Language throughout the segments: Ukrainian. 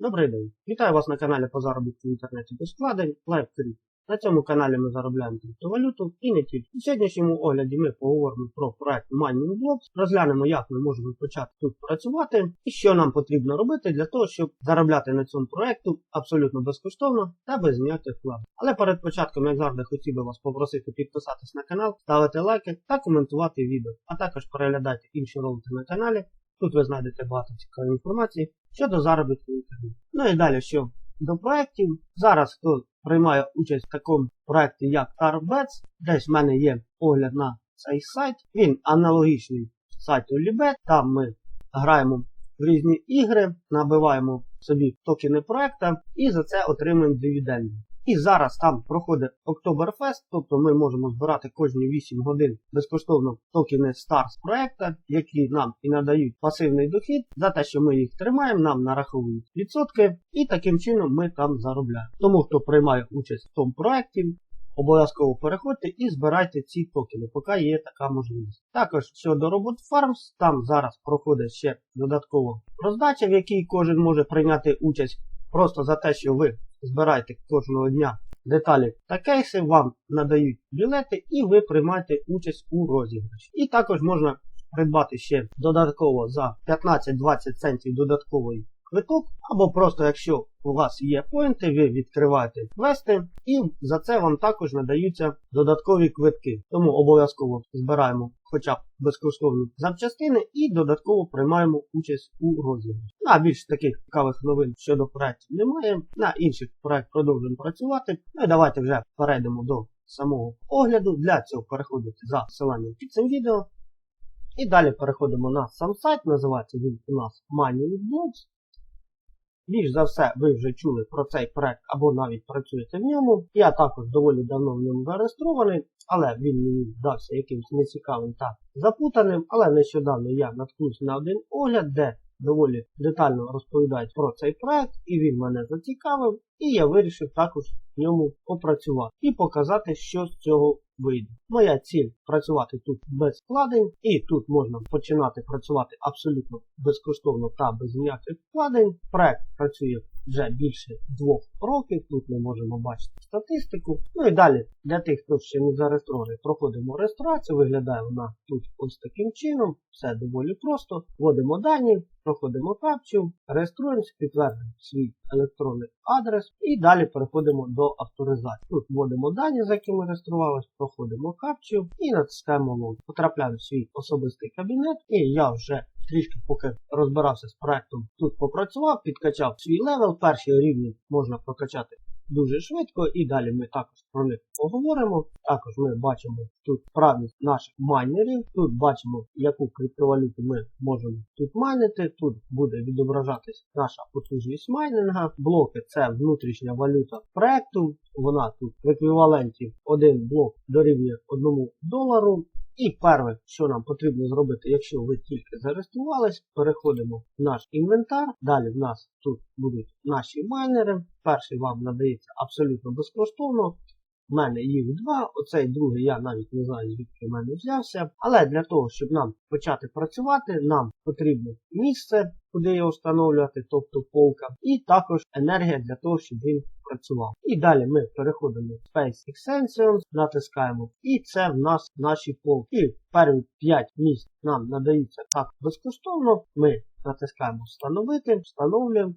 Добрий день! Вітаю вас на каналі по заробітку в інтернеті без вкладень LiveCrypt. На цьому каналі ми заробляємо криптовалюту і не тільки. У сьогоднішньому огляді ми поговоримо про проект Mining Blocks, розглянемо, як ми можемо почати тут працювати і що нам потрібно робити для того, щоб заробляти на цьому проекту абсолютно безкоштовно та без ніяких вкладень. Але перед початком, як завжди, хотів би вас попросити підписатись на канал, ставити лайки та коментувати відео, а також переглядати інші ролики на каналі. Тут ви знайдете багато цікавої інформації щодо заробітку в інтернеті. Ну і далі, що до проєктів. Зараз хто приймає участь в такому проєкті, як Tarbets, десь в мене є огляд на цей сайт. Він аналогічний сайту Libet. Там ми граємо в різні ігри, набиваємо собі токени проекта і за це отримуємо дивіденди. І зараз там проходить Октоберфест, тобто ми можемо збирати кожні 8 годин безкоштовно токени Stars проекта, які нам і надають пасивний дохід. За те, що ми їх тримаємо, нам нараховують відсотки, і таким чином ми там заробляємо. Тому хто приймає участь в тому проекті, обов'язково переходьте і збирайте ці токени, поки є така можливість. Також щодо Robot Farms, там зараз проходить ще додаткова роздача, в якій кожен може прийняти участь просто за те, що ви збираєте кожного дня деталі та кейси, вам надають білети і ви приймаєте участь у розіграші. І також можна придбати ще додатково за 15-20 центів додатковий квиток, або просто якщо у вас є поінти, ви відкриваєте квести і за це вам також надаються додаткові квитки. Тому обов'язково збираємо хоча б безкоштовні запчастини і додатково приймаємо участь у розіграші. На більш таких цікавих новин щодо проєктів немає. На інших проєкт продовжуємо працювати. Ну і давайте вже перейдемо до самого огляду. Для цього переходите за посиланням під цим відео. І далі переходимо на сам сайт, називається він у нас Mining Blocks. Більш за все, ви вже чули про цей проект або навіть працюєте в ньому. Я також доволі давно в ньому зареєстрований, але він мені здався якимось нецікавим та запутаним. Але нещодавно я наткнувся на один огляд, де доволі детально розповідають про цей проект, і він мене зацікавив, і я вирішив також в ньому попрацювати і показати, що з цього вийде. Моя ціль працювати тут без вкладень, і тут можна починати працювати абсолютно безкоштовно та без ніяких вкладень. Проект працює вже більше двох років. Тут ми можемо бачити статистику. Ну і далі для тих, хто ще не зареєстрований, проходимо реєстрацію. Виглядає вона тут ось таким чином. Все доволі просто. Вводимо дані, проходимо капчу, реєструємося, підтвердимо свій електронний адрес і далі переходимо до авторизації. Тут вводимо дані, за якими реєструвалися, проходимо капчу і натискаємо лог. Потрапляю в свій особистий кабінет, і я вже трішки поки розбирався з проектом, тут попрацював, підкачав свій левел. Перший рівень можна прокачати дуже швидко, і далі ми також про них поговоримо. Також ми бачимо тут правність наших майнерів. Тут бачимо, яку криптовалюту ми можемо тут майнити. Тут буде відображатись наша потужність майнинга. Блоки це внутрішня валюта проекту. Вона тут в еквіваленті один блок дорівнює 1 долару. І перше, що нам потрібно зробити, якщо ви тільки зареєструвались, переходимо в наш інвентар. Далі в нас тут будуть наші майнери. Перший вам надається абсолютно безкоштовно. У мене їх два, оцей другий я навіть не знаю, звідки в мене взявся. Але для того, щоб нам почати працювати, нам потрібно місце, куди його встановлювати, тобто полка, і також енергія для того, щоб він працював. І далі ми переходимо в Space Extensions, натискаємо, і це в нас наші полки. І перші 5 місць нам надаються так безкоштовно. Ми натискаємо Встановити, встановлюємо.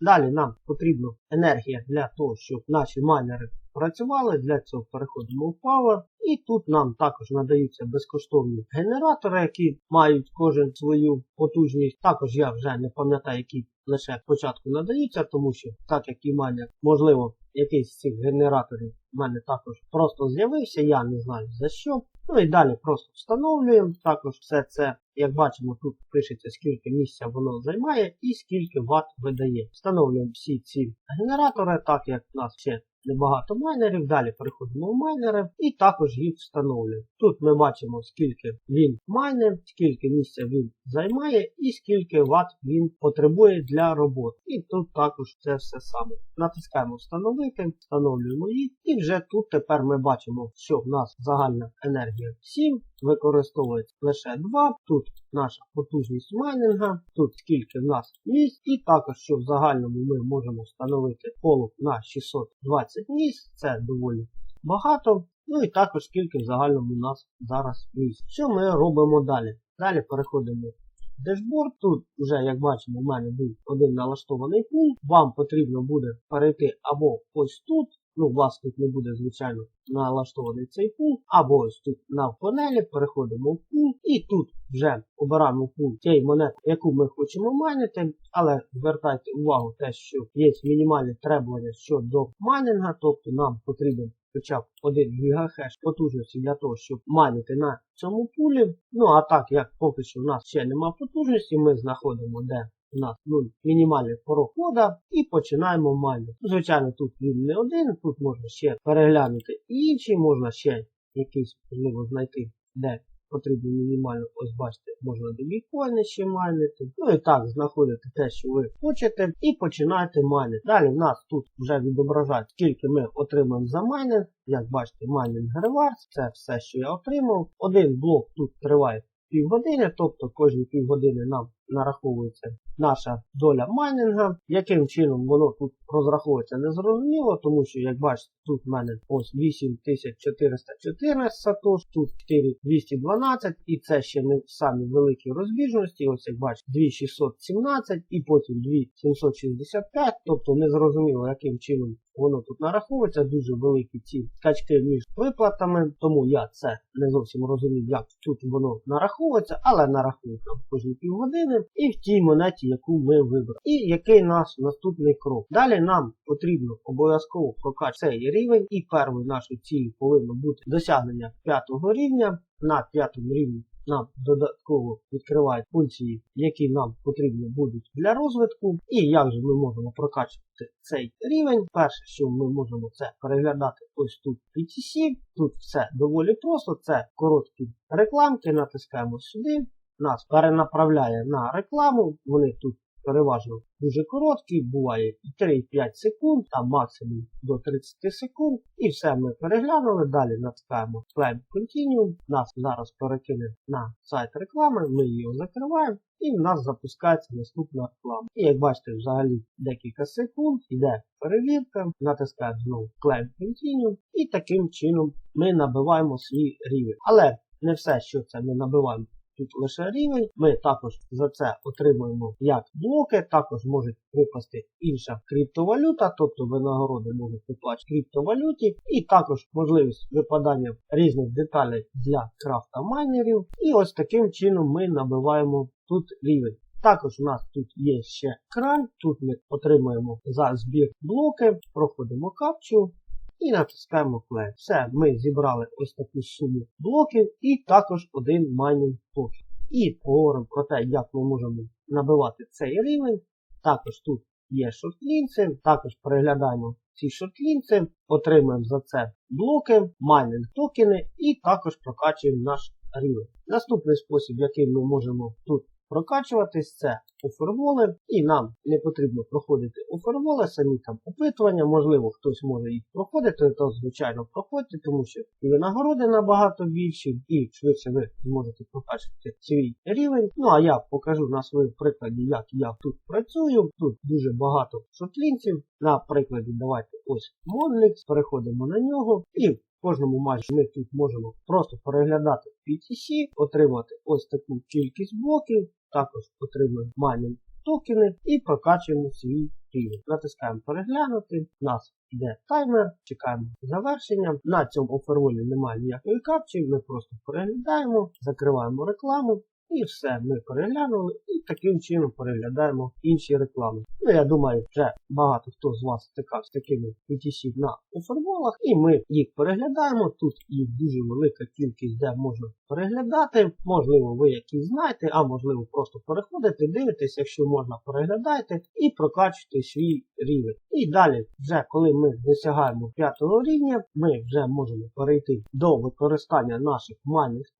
Далі нам потрібна енергія для того, щоб наші майнери працювали. Для цього переходимо в Power. І тут нам також надаються безкоштовні генератори, які мають кожен свою потужність. Також я вже не пам'ятаю, які лише спочатку надаються, тому що, так як і мене, можливо, якийсь з цих генераторів в мене також просто з'явився, я не знаю за що. Ну і далі просто встановлюємо. Також все це, як бачимо, тут пишеться, скільки місця воно займає і скільки Вт видає. Встановлюємо всі ці генератори, так як в нас ще небагато майнерів. Далі переходимо в майнери і також їх встановлюємо. Тут ми бачимо, скільки він майне, скільки місця він займає і скільки Вт він потребує для роботи. І тут також це все саме. Натискаємо встановити, встановлюємо їх. І вже тут тепер ми бачимо, що в нас загальна енергія 7. Використовується лише два. Тут наша потужність майнинга, тут скільки в нас місць, і також, що в загальному ми можемо встановити полок на 620 місць, це доволі багато. Ну і також скільки в загальному у нас зараз місць. Що ми робимо далі? Далі переходимо в дешборд. Тут вже, як бачимо, у мене був один налаштований пул. Вам потрібно буде перейти або ось тут. Ну, у вас тут не буде, звичайно, налаштований цей пул, або ось тут на панелі переходимо в пул, і тут вже обираємо пул тієї монети, яку ми хочемо майнити, але звертайте увагу те, що є мінімальні требування щодо майнинга, тобто нам потрібен хоча б 1 ГГц потужності для того, щоб майнити на цьому пулі. Ну а так як поки що в нас ще немає потужності, ми знаходимо де у нас 0 мінімальний порог хода і починаємо майнити. Звичайно, тут він не один, тут можна ще переглянути інші, можна ще якийсь можливо знайти, де потрібно мінімально, ось бачите, можна до біткоїна ще майнити. Ну і так, знаходите те, що ви хочете, і починаєте майнити. Далі в нас тут вже відображають, скільки ми отримаємо за майнинг. Як бачите, майнинг rewards, це все, що я отримав. Один блок тут триває півгодини, тобто кожні півгодини нам нараховується наша доля майнинга. Яким чином воно тут розраховується незрозуміло, тому що, як бачите, тут в мене ось 8414 сатош, тут 4212 і це ще не самі великі розбіжності. Ось як бачите, 2617 і потім 2765, тобто незрозуміло, яким чином воно тут нараховується. Дуже великі ці скачки між виплатами, тому я це не зовсім розумів, як тут воно нараховується, але нараховується кожні півгодини і в тій монеті, яку ми вибрали. І який наш наступний крок. Далі нам потрібно обов'язково прокачати цей рівень, і першою нашою цілею повинно бути досягнення п'ятого рівня. На п'ятому рівні нам додатково відкривають функції, які нам потрібні будуть для розвитку. І як же ми можемо прокачувати цей рівень? Перше, що ми можемо це переглядати ось тут PTC. Тут все доволі просто. Це короткі рекламки, натискаємо сюди. Нас перенаправляє на рекламу. Вони тут переважно дуже короткі, буває і 3-5 секунд, там максимум до 30 секунд. І все ми переглянули. Далі натискаємо Claim Continue. Нас зараз перекине на сайт реклами, ми його закриваємо. І в нас запускається наступна реклама. І як бачите, взагалі декілька секунд йде перевірка, натискаємо знову Claim Continue. І таким чином ми набиваємо свій рівень. Але не все, що це ми набиваємо тут лише рівень. Ми також за це отримуємо як блоки, також можуть випасти інша криптовалюта, тобто винагороди можуть виплачувати криптовалюті, і також можливість випадання різних деталей для крафта майнерів. І ось таким чином ми набиваємо тут рівень. Також у нас тут є ще кран, тут ми отримуємо за збір блоки, проходимо капчу і натискаємо play. Все, ми зібрали ось таку суму блоків і також один майнінг токен. І поговоримо про те, як ми можемо набивати цей рівень. Також тут є шортлінці, також переглядаємо ці шортлінці, отримуємо за це блоки, майнинг токени і також прокачуємо наш рівень. Наступний спосіб, який ми можемо тут прокачуватись, це оферволи, і нам не потрібно проходити оферволи, самі там опитування, можливо, хтось може їх проходити, то звичайно проходьте, тому що і винагороди набагато більші, і швидше ви зможете прокачувати свій рівень. Ну а я покажу на своєму прикладі, як я тут працюю. Тут дуже багато шотлінців. На прикладі давайте ось Monlix, переходимо на нього і кожному матчі ми тут можемо просто переглядати PTC, отримати ось таку кількість блоків, також отримуємо майнінг токени і прокачуємо свій рівень. Натискаємо переглянути, у нас йде таймер, чекаємо завершення. На цьому оферволі немає ніякої капчі, ми просто переглядаємо, закриваємо рекламу. І все, ми переглянули і таким чином переглядаємо інші реклами. Ну, я думаю, вже багато хто з вас стикався з такими PTC на оферболах, і ми їх переглядаємо. Тут їх дуже велика кількість, де можна переглядати. Можливо, ви якісь знаєте, а можливо, просто переходите, дивитесь, якщо можна, переглядайте і прокачуйте свій рівень. І далі, вже коли ми досягаємо п'ятого рівня, ми вже можемо перейти до використання наших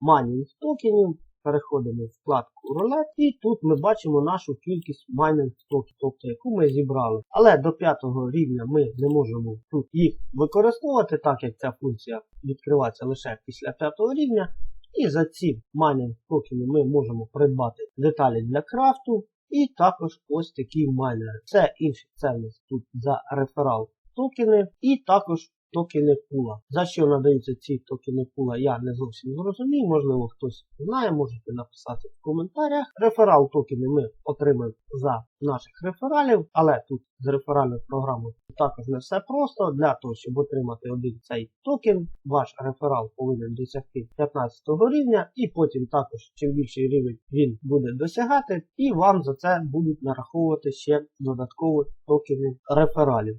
майнінг токенів переходимо в вкладку рулет, і тут ми бачимо нашу кількість майнинг токів, тобто яку ми зібрали. Але до п'ятого рівня ми не можемо тут їх використовувати, так як ця функція відкривається лише після п'ятого рівня. І за ці майнинг токени ми можемо придбати деталі для крафту. І також ось такі майнери. Це інші це тут за реферал токени і також токени пула. За що надаються ці токени пула, я не зовсім зрозумів. Можливо, хтось знає, можете написати в коментарях. Реферал токени ми отримаємо за наших рефералів, але тут з реферальною програмою також не все просто. Для того, щоб отримати один цей токен, ваш реферал повинен досягти 15 рівня, і потім також, чим більший рівень він буде досягати, і вам за це будуть нараховувати ще додаткові токени рефералів.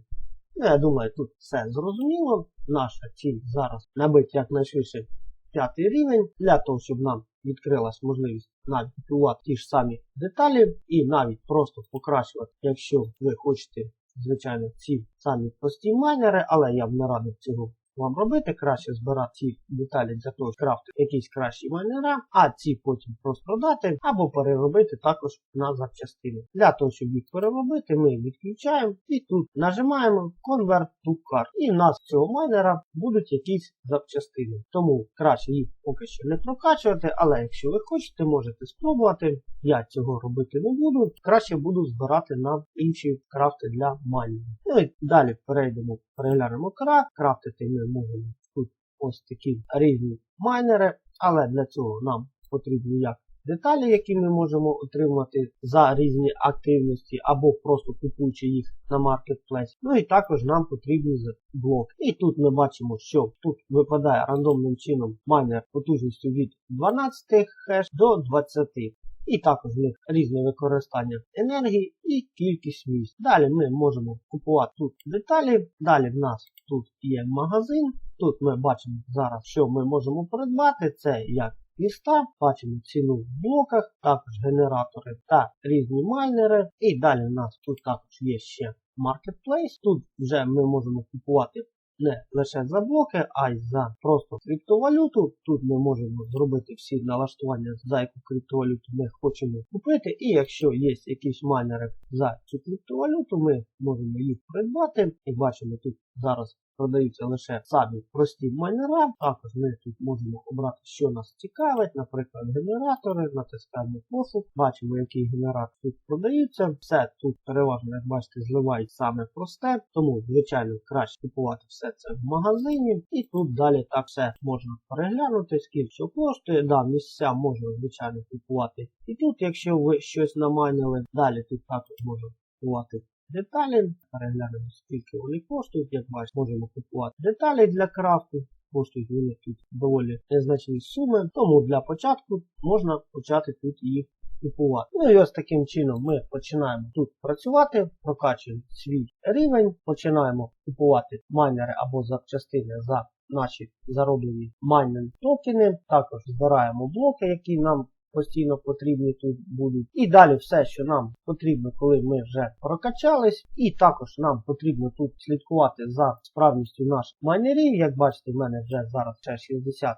Ну, я думаю, тут все зрозуміло. Наша ціль зараз набити якнайшвидше п'ятий рівень, для того, щоб нам відкрилась можливість навіть купувати ті ж самі деталі і навіть просто покращувати, якщо ви хочете, звичайно, ці самі прості майнери, але я б не радив цього вам робити, краще збирати ці деталі для того, щоб крафтити якісь кращі майнера, а ці потім розпродати або переробити також на запчастини. Для того, щоб їх переробити, ми відключаємо і тут нажимаємо Convert to Card. І в нас з цього майнера будуть якісь запчастини. Тому краще їх поки що не прокачувати, але якщо ви хочете, можете спробувати. Я цього робити не буду. Краще буду збирати на інші крафти для майнінгу. Ну і далі перейдемо, переглянемо крафт. Крафтити ми можемо тут ось такі різні майнери, але для цього нам потрібні як деталі, які ми можемо отримати за різні активності, або просто купуючи їх на Marketplace. Ну і також нам потрібні блоки. І тут ми бачимо, що тут випадає рандомним чином майнер потужністю від 12 хеш до 20. І також в них різне використання енергії і кількість місць. Далі ми можемо купувати тут деталі. Далі в нас тут є магазин. Тут ми бачимо зараз, що ми можемо придбати. Це як міста, бачимо ціну в блоках, також генератори та різні майнери. І далі у нас тут також є ще Marketplace. Тут вже ми можемо купувати не лише за блоки, а й за просто криптовалюту. Тут ми можемо зробити всі налаштування, за яку криптовалюту ми хочемо купити. І якщо є якісь майнери за цю криптовалюту, ми можемо їх придбати. І бачимо тут зараз продаються лише самі прості майнера. Також ми тут можемо обрати, що нас цікавить, наприклад, генератори, натискаємо пошук, бачимо, які генератори тут продаються. Все тут переважно, як бачите, зливають саме просте, тому, звичайно, краще купувати все це в магазині. І тут далі так все можна переглянути, скільки що коштує. Да, місця можна, звичайно, купувати. І тут, якщо ви щось намайнили, далі тут також можна купувати деталі. Переглянемо, скільки вони коштують. Як бачите, можемо купувати деталі для крафту. Коштують вони тут доволі незначні суми. Тому для початку можна почати тут їх купувати. Ну і ось таким чином ми починаємо тут працювати, прокачуємо свій рівень, починаємо купувати майнери або запчастини за наші зароблені майнинг токени. Також збираємо блоки, які нам постійно потрібні тут будуть. І далі все, що нам потрібно, коли ми вже прокачались. І також нам потрібно тут слідкувати за справністю наших майнерів. Як бачите, в мене вже зараз ще 60%.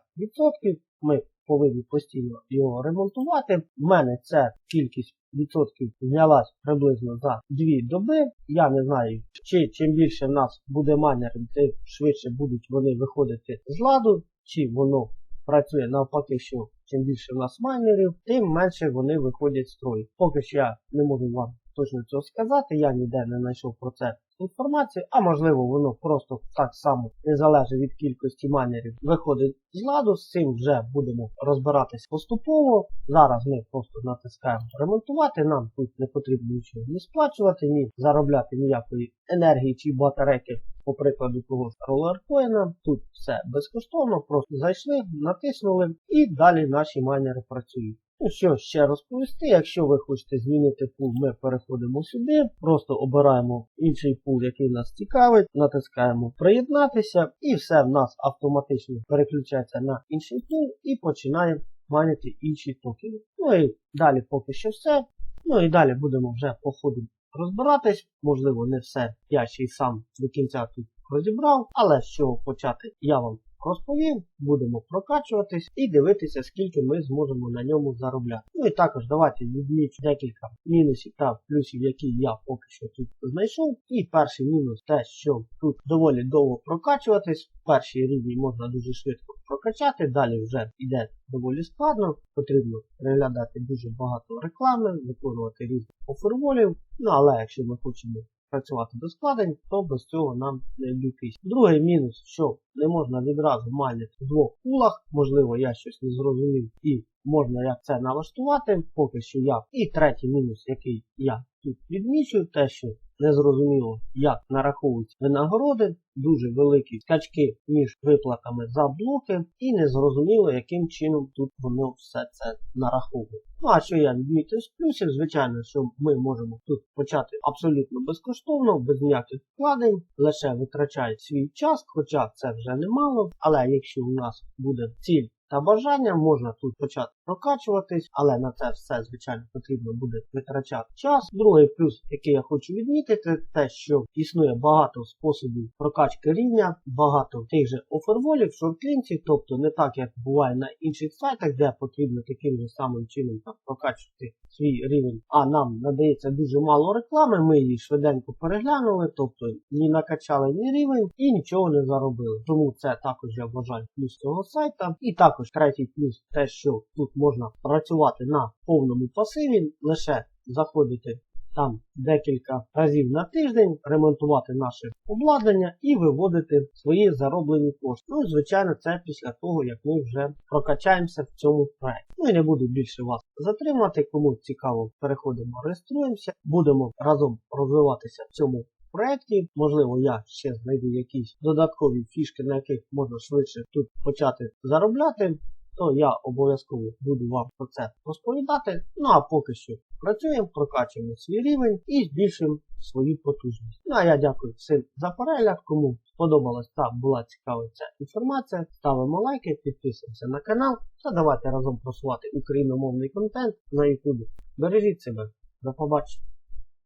Ми повинні постійно його ремонтувати. В мене ця кількість відсотків знялась приблизно за 2 доби. Я не знаю, чи чим більше в нас буде майнерів, тим швидше будуть вони виходити з ладу, чи воно працює навпаки, що чим більше в нас майнерів, тим менше вони виходять з строю. Поки що я не можу вам точно цього сказати, я ніде не знайшов про це інформацію, а можливо воно просто так само не залежить від кількості майнерів, виходить з ладу, з цим вже будемо розбиратись поступово. Зараз ми просто натискаємо ремонтувати, нам тут не потрібно нічого не сплачувати, ні заробляти ніякої енергії чи батарейки. По прикладу того ж ролеркоїна, тут все безкоштовно, просто зайшли, натиснули і далі наші майнери працюють. Ну що ще розповісти, якщо ви хочете змінити пул, ми переходимо сюди, просто обираємо інший пул, який нас цікавить, натискаємо приєднатися і все в нас автоматично переключається на інший пул і починає майнити інші токени. Ну і далі поки що все. Ну і далі будемо вже по ходу розбиратись. Можливо, не все я ще й сам до кінця тут розібрав, але з чого почати я вам розповім, будемо прокачуватись і дивитися, скільки ми зможемо на ньому заробляти. Ну і також давайте відмічу декілька мінусів та плюсів, які я поки що тут знайшов. І перший мінус те, що тут доволі довго прокачуватись. Перший рівень можна дуже швидко прокачати, далі вже йде доволі складно. Потрібно переглядати дуже багато реклами, виконувати різних оферволів. Ну але якщо ми хочемо працювати до складень, то без цього нам не обійтись. Другий мінус, що не можна відразу майнити в двох пулах, можливо, я щось не зрозумів і можна як це налаштувати, поки що я. І третій мінус, який я тут відмічую, те, що не зрозуміло, як нараховують винагороди, дуже великі скачки між виплатами за блоки, і не зрозуміло, яким чином тут воно все це нараховує. Ну а що я відмітив з плюсів, звичайно, що ми можемо тут почати абсолютно безкоштовно, без ніяких вкладень, лише витрачає свій час, хоча це вже немало. Але якщо у нас буде ціль та бажання, можна тут почати прокачуватись, але на це все, звичайно, потрібно буде витрачати час. Другий плюс, який я хочу відмітити, те, що існує багато способів прокачки рівня, багато тих же оферволів, шортлінців, тобто не так, як буває на інших сайтах, де потрібно таким же самим чином там, прокачувати свій рівень. А нам надається дуже мало реклами, ми її швиденько переглянули, тобто ні накачали ні рівень і нічого не заробили. Тому це також я вважаю плюс цього сайта. І також третій плюс те, що тут можна працювати на повному пасиві, лише заходити там декілька разів на тиждень, ремонтувати наше обладнання і виводити свої зароблені кошти. Ну, звичайно, це після того, як ми вже прокачаємося в цьому проєкті. Ну і не буду більше вас затримати. Кому цікаво, переходимо, реєструємося, будемо разом розвиватися в цьому проєкті. Можливо, я ще знайду якісь додаткові фішки, на яких можна швидше тут почати заробляти. То я обов'язково буду вам про це розповідати. Ну а поки що працюємо, прокачуємо свій рівень і збільшуємо свою потужність. Ну а я дякую всім за перегляд. Кому сподобалась та була цікава ця інформація, ставимо лайки, підписуємося на канал та давайте разом просувати україномовний контент на YouTube. Бережіть себе, до побачення.